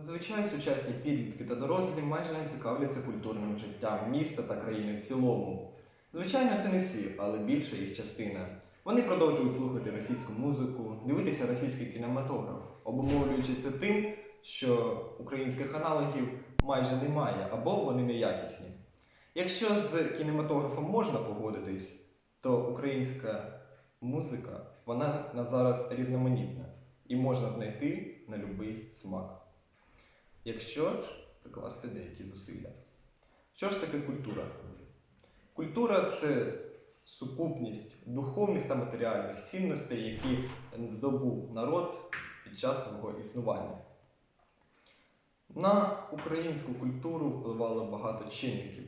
Зазвичай сучасні підлітки та дорослі майже не цікавляться культурним життям міста та країни в цілому. Звичайно, це не всі, але більша їх частина. Вони продовжують слухати російську музику, дивитися російський кінематограф, обумовлюючи це тим, що українських аналогів майже немає або вони неякісні. Якщо з кінематографом можна погодитись, то українська музика вона на зараз різноманітна і можна знайти на будь-який смак. Якщо ж прикласти деякі зусилля. Що ж таке культура? Культура це сукупність духовних та матеріальних цінностей, які здобув народ під час свого існування. На українську культуру впливало багато чинників.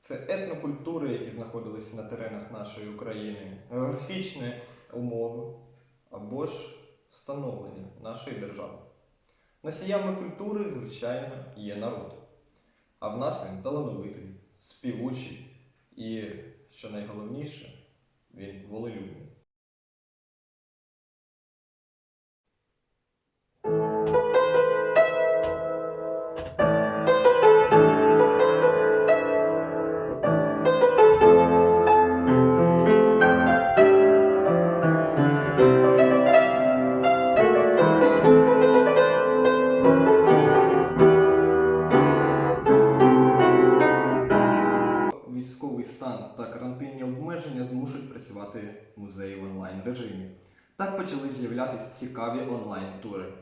Це етнокультури, які знаходилися на теренах нашої України, географічні умови або ж становлення нашої держави. Носіями культури, звичайно, є народ. А в нас він талановитий, співучий і, що найголовніше, він волелюбний. Працювати музеї в онлайн режимі. Так почали з'являтися цікаві онлайн-тури.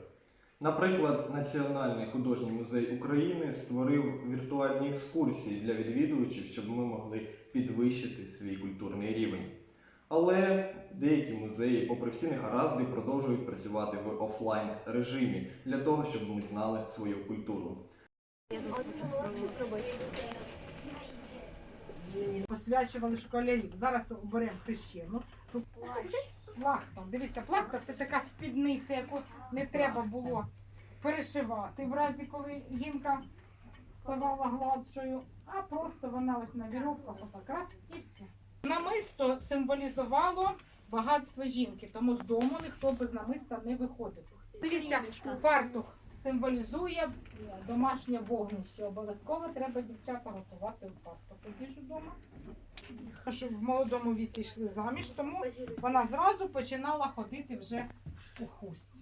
Наприклад, Національний художній музей України створив віртуальні екскурсії для відвідувачів, щоб ми могли підвищити свій культурний рівень. Але деякі музеї, попри всі негаразди, продовжують працювати в офлайн режимі для того, щоб ми знали свою культуру. Посвячували школярів. Зараз оберемо хрещену. Тут плахта. Дивіться, плахта це така спідниця, яку не треба було перешивати в разі, коли жінка ставала гладшою, а просто вона ось на віровках отак раз і все. Намисто символізувало багатство жінки, тому з дому ніхто без намиста не виходив. Дивіться, фартух символізує домашнє вогнище. Обов'язково треба дівчата готувати у фартуху їжу вдома. Що в молодому віці йшли заміж, тому вона зразу починала ходити вже у хустці.